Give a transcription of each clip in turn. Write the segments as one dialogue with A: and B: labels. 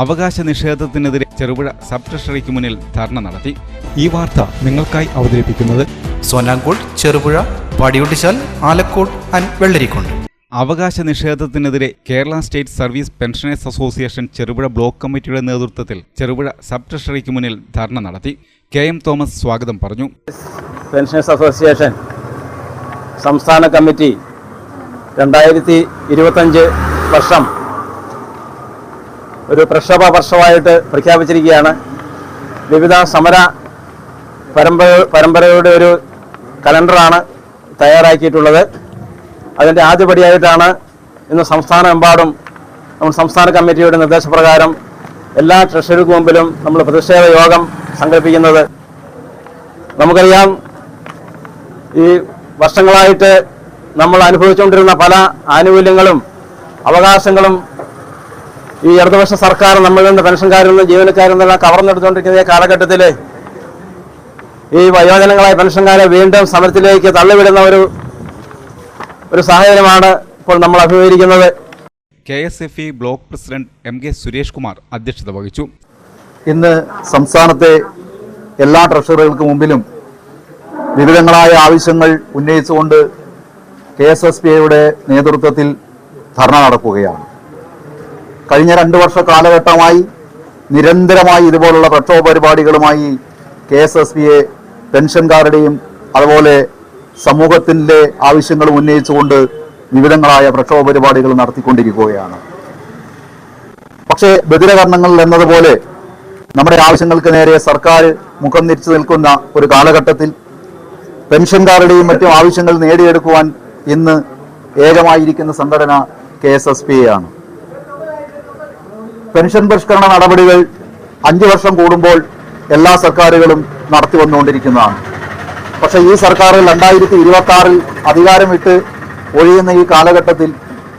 A: അവകാശ നിഷേധത്തിനെതിരെ ചെറുപുഴ സബ് ട്രഷറിക്ക് മുന്നിൽ ധർണ നടത്തി.
B: ഈ വാർത്ത നിങ്ങൾക്കായി അവതരിപ്പിക്കുന്നത്
C: സോനാങ്കോട് ചെറുപുഴ വടിയുട്ടിശാൽ ആലക്കോട് ആൻഡ് വെള്ളരിക്കോട്.
A: അവകാശ നിഷേധത്തിനെതിരെ Kerala state service pensioners association Cherupuzha block കമ്മിറ്റിയുടെ നേതൃത്വത്തിൽ ചെറുപുഴ സബ് ട്രഷറിക്ക് മുന്നിൽ ധർണ നടത്തി. കെ എം തോമസ് സ്വാഗതം പറഞ്ഞു.
D: പെൻഷനേഴ്സ് അസോസിയേഷൻ സംസ്ഥാന കമ്മിറ്റി രണ്ടായിരത്തി ഇരുപത്തഞ്ച് വർഷം ഒരു പ്രക്ഷോഭ വർഷമായിട്ട് പ്രഖ്യാപിച്ചിരിക്കുകയാണ്. വിവിധ സമര പരമ്പര പരമ്പരയുടെ ഒരു കലണ്ടറാണ് തയ്യാറാക്കിയിട്ടുള്ളത്. അതിന്റെ ആദ്യപടിയായിട്ടാണ് ഇന്ന് സംസ്ഥാനമെമ്പാടും നമ്മൾ സംസ്ഥാന കമ്മിറ്റിയുടെ നിർദ്ദേശപ്രകാരം എല്ലാ ട്രഷറിക്ക് മുമ്പിലും നമ്മൾ പ്രതിഷേധ യോഗം സംഘടിപ്പിക്കുന്നത്. നമുക്കറിയാം ഈ വർഷങ്ങളായിട്ട് നമ്മൾ അനുഭവിച്ചുകൊണ്ടിരുന്ന പല ആനുകൂല്യങ്ങളും അവകാശങ്ങളും ഈ ഇടതുപക്ഷ സർക്കാർ നമ്മളിൽ നിന്ന് പെൻഷൻകാരിൽ നിന്ന് ജീവനക്കാരിൽ നിന്നെല്ലാം കവർന്നെടുത്തുകൊണ്ടിരിക്കുന്ന ഈ കാലഘട്ടത്തിൽ ഈ വയോജനങ്ങളായ പെൻഷൻകാരെ വീണ്ടും സമരത്തിലേക്ക് തള്ളിവിടുന്ന ഒരു ഒരു സാഹചര്യമാണ് ഇപ്പോൾ നമ്മൾ അഭിമുഖീകരിക്കുന്നത്.
A: K S F E block president M K Suresh Kumar അധ്യക്ഷത വഹിച്ചു.
E: ഇന്ന് സംസ്ഥാനത്തെ എല്ലാ ട്രഷറികൾക്ക് മുമ്പിലും വിവിധങ്ങളായ ആവശ്യങ്ങൾ ഉന്നയിച്ചുകൊണ്ട് കെ എസ് എസ് പി ഐയുടെ നേതൃത്വത്തിൽ ധർണ നടക്കുകയാണ്. കഴിഞ്ഞ രണ്ട് വർഷ കാലഘട്ടമായി നിരന്തരമായി ഇതുപോലുള്ള പ്രക്ഷോഭ പരിപാടികളുമായി കെ എസ് എസ് ബിയെ പെൻഷൻകാരുടെയും അതുപോലെ സമൂഹത്തിന്റെ ആവശ്യങ്ങൾ ഉന്നയിച്ചുകൊണ്ട് വിവിധങ്ങളായ പ്രക്ഷോഭ പരിപാടികൾ നടത്തിക്കൊണ്ടിരിക്കുകയാണ്. പക്ഷേ ബദിരകർണങ്ങൾ എന്നതുപോലെ നമ്മുടെ ആവശ്യങ്ങൾക്ക് നേരെ സർക്കാർ മുഖം തിരിച്ചു നിൽക്കുന്ന ഒരു കാലഘട്ടത്തിൽ പെൻഷൻകാരുടെയും മറ്റും ആവശ്യങ്ങൾ നേടിയെടുക്കുവാൻ ഇന്ന് ഏകമായിരിക്കുന്ന സംഘടന കെ എസ് എസ് പി ആണ് പെൻഷൻ പരിഷ്കരണ നടപടികൾ അഞ്ചു വർഷം കൂടുമ്പോൾ എല്ലാ സർക്കാരുകളും നടത്തി വന്നുകൊണ്ടിരിക്കുന്നതാണ്. പക്ഷേ ഈ സർക്കാർ രണ്ടായിരത്തി ഇരുപത്തി ആറിൽ അധികാരം വിട്ട് ഒഴിയുന്ന ഈ കാലഘട്ടത്തിൽ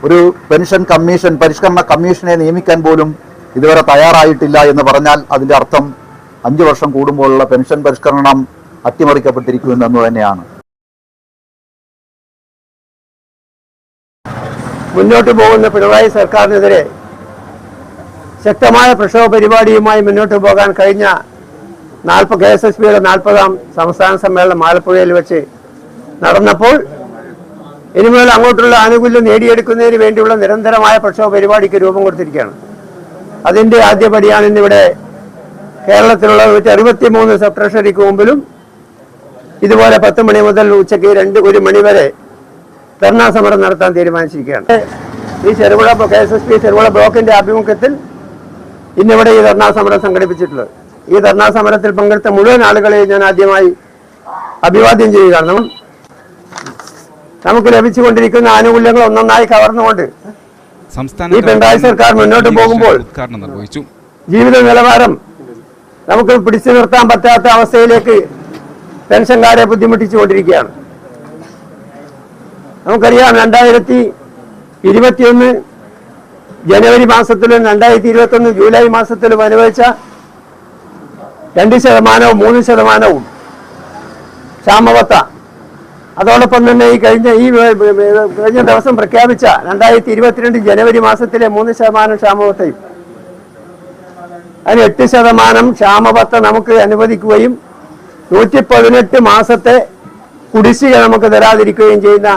E: ഒരു പെൻഷൻ കമ്മീഷൻ പരിഷ്കരണ കമ്മീഷനെ നിയമിക്കാൻ പോലും ഇതുവരെ തയ്യാറായിട്ടില്ല എന്ന് പറഞ്ഞാൽ അതിന്റെ അർത്ഥം അഞ്ചു വർഷം കൂടുമ്പോഴുള്ള പെൻഷൻ പരിഷ്കരണം അട്ടിമറിക്കപ്പെട്ടിരിക്കുന്നു എന്ന് തന്നെയാണ്.
F: മുന്നോട്ട് പോകുന്ന പിണറായി സർക്കാരിനെതിരെ ശക്തമായ പ്രക്ഷോഭ പരിപാടിയുമായി മുന്നോട്ട് പോകാൻ കഴിഞ്ഞ നാൽപ്പത് കെ എസ് എസ് പിയുടെ നാൽപ്പതാം സംസ്ഥാന സമ്മേളനം ആലപ്പുഴയിൽ വെച്ച് നടന്നപ്പോൾ ഇനിമുതൽ അങ്ങോട്ടുള്ള ആനുകൂല്യം നേടിയെടുക്കുന്നതിന് വേണ്ടിയുള്ള നിരന്തരമായ പ്രക്ഷോഭ പരിപാടിക്ക് രൂപം കൊടുത്തിരിക്കുകയാണ്. അതിന്റെ ആദ്യപടിയാണ് ഇന്നിവിടെ കേരളത്തിലുള്ള നൂറ്റി അറുപത്തി മൂന്ന് സബ് ട്രഷറിക്ക് മുമ്പിലും ഇതുപോലെ പത്ത് മണി മുതൽ ഉച്ചയ്ക്ക് രണ്ട് ഒരു മണി വരെ ധർണാ സമരം നടത്താൻ തീരുമാനിച്ചിരിക്കുകയാണ്. ഈ Cherupuzha K S S P Cherupuzha ബ്ലോക്കിന്റെ ആഭിമുഖ്യത്തിൽ ഇന്നിവിടെ ഈ ധർണാ സമരം സംഘടിപ്പിച്ചിട്ടുള്ളത്. ഈ ധർണാ സമരത്തിൽ പങ്കെടുത്ത മുഴുവൻ ആളുകളെയും ഞാൻ ആദ്യമായി അഭിവാദ്യം ചെയ്യുകയാണ്. നമ്മൾ നമുക്ക് ലഭിച്ചുകൊണ്ടിരിക്കുന്ന ആനുകൂല്യങ്ങൾ ഒന്നൊന്നായി കവർന്നുകൊണ്ട് ഈ പിണറായി സർക്കാർ മുന്നോട്ട് പോകുമ്പോൾ ജീവിത നിലവാരം നമുക്ക് പിടിച്ചു നിർത്താൻ പറ്റാത്ത അവസ്ഥയിലേക്ക് പെൻഷൻകാരെ ബുദ്ധിമുട്ടിച്ചുകൊണ്ടിരിക്കുകയാണ്. നമുക്കറിയാം രണ്ടായിരത്തി ഇരുപത്തിയൊന്ന് ജനുവരി മാസത്തിലും രണ്ടായിരത്തി ഇരുപത്തൊന്ന് ജൂലൈ മാസത്തിലും അനുവദിച്ച രണ്ട് ശതമാനവും മൂന്ന് ശതമാനവും ക്ഷാമവത്ത. അതോടൊപ്പം തന്നെ ഈ കഴിഞ്ഞ ഈ കഴിഞ്ഞ ദിവസം പ്രഖ്യാപിച്ച രണ്ടായിരത്തി ഇരുപത്തിരണ്ട് ജനുവരി മാസത്തിലെ മൂന്ന് ശതമാനം ക്ഷാമവത്തയും. അതിന് എട്ട് ശതമാനം ക്ഷാമബത്ത നമുക്ക് അനുവദിക്കുകയും നൂറ്റി പതിനെട്ട് മാസത്തെ കുടിശ്ശിക നമുക്ക് തരാതിരിക്കുകയും ചെയ്യുന്ന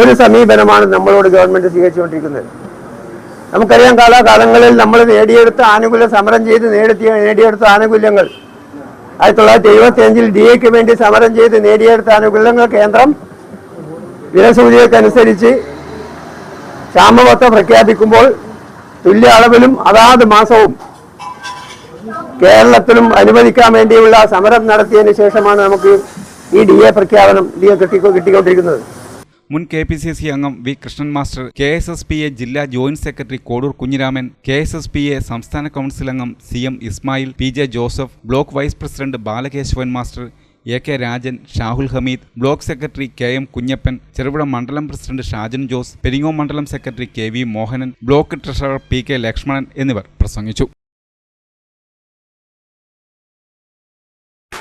F: ഒരു സമീപനമാണ് നമ്മളോട് ഗവൺമെന്റ് സ്വീകരിച്ചുകൊണ്ടിരിക്കുന്നത്. നമുക്കറിയാം കാലാകാലങ്ങളിൽ നമ്മൾ നേടിയെടുത്ത ആനുകൂല്യം സമരം ചെയ്ത് നേടിയ നേടിയെടുത്ത ആനുകൂല്യങ്ങൾ. ആയിരത്തി തൊള്ളായിരത്തി എഴുപത്തി അഞ്ചിൽ ഡി എക്ക് വേണ്ടി സമരം ചെയ്ത് നേടിയെടുത്ത ആനുകൂല്യങ്ങൾ കേന്ദ്രം വിലസൂചികക്കനുസരിച്ച് ക്ഷാമബത്ത പ്രഖ്യാപിക്കുമ്പോൾ തുല്യ അളവിലും അതാത് മാസവും കേരളത്തിലും അനുവദിക്കാൻ വേണ്ടിയുള്ള സമരം നടത്തിയതിനു ശേഷമാണ് നമുക്ക് ഈ ഡി എ പ്രഖ്യാപനം ഡി എ കിട്ടി കിട്ടിക്കൊണ്ടിരിക്കുന്നത്.
A: മുൻ കെ പി സി സി അംഗം V Krishnan master K S S P A ജില്ലാ joint secretary Kodoor Kunhiraman K S S P A സംസ്ഥാന കൗൺസിൽ അംഗം C M Ismail P J Joseph block vice president Balakesavan master A K Rajan Shahul Hameed block secretary K M Kunhappan Cherupuzha മണ്ഡലം president Shajan Jose Peringo മണ്ഡലം secretary K V Mohanan block treasurer P K Lakshmanan എന്നിവർ പ്രസംഗിച്ചു.